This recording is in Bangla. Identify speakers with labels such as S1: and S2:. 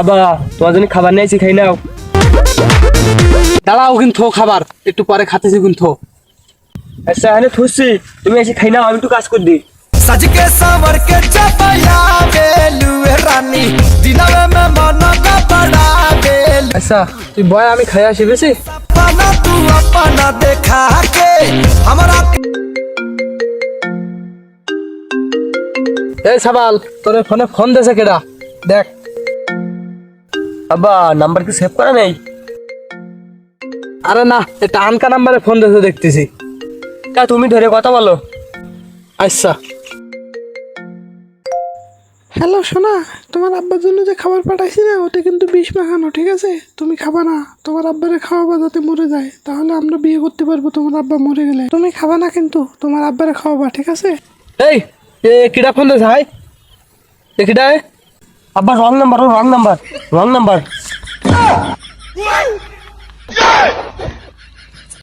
S1: আবা তোমার জন্য খাবার নিয়েছি খাই নাও
S2: দাঁড়াও কিন্তু খাবার একটু পরে খাতেছি কিন্তু
S1: আচ্ছা হ্যাঁ থুসছি তুমি এসে খাই নাও আমি একটু কাজ করে দিই
S3: सज के संवर के चपया बेलू रानी दिलवे में मन का बड़ा बेलू
S2: আচ্ছা তুই বয় আমি খাই আসি বেশি
S3: अपना तू अपना देखा के हमारा
S2: এই সাবাল তোর ফোনে ফোন দেছে কেডা দেখ
S1: আব্বা নাম্বার কি সেভ করা নেই?
S2: আরে না এটা আনকা নাম্বারে ফোন দেছে দেখতেছি।
S1: তা তুমি ধরে কথা বলো।
S2: আচ্ছা।
S4: হ্যালো সোনা তোমার আব্বার জন্য যে খাবার পাঠাইছি না ওটা কিন্তু বিষ মাখানো ঠিক আছে? তুমি খাবা না তোমার আব্বারে খাওয়াবা যাতে মরে যায় তাহলে আমরা বিয়ে করতে পারব তোমার আব্বা মরে গেলে। তুমি খাবা না কিন্তু তোমার আব্বারে খাওয়াবা ঠিক আছে?
S2: এই এ কিডা ফোন দেছে হাই? এ কিডা
S1: আব্বা wrong number wrong number wrong number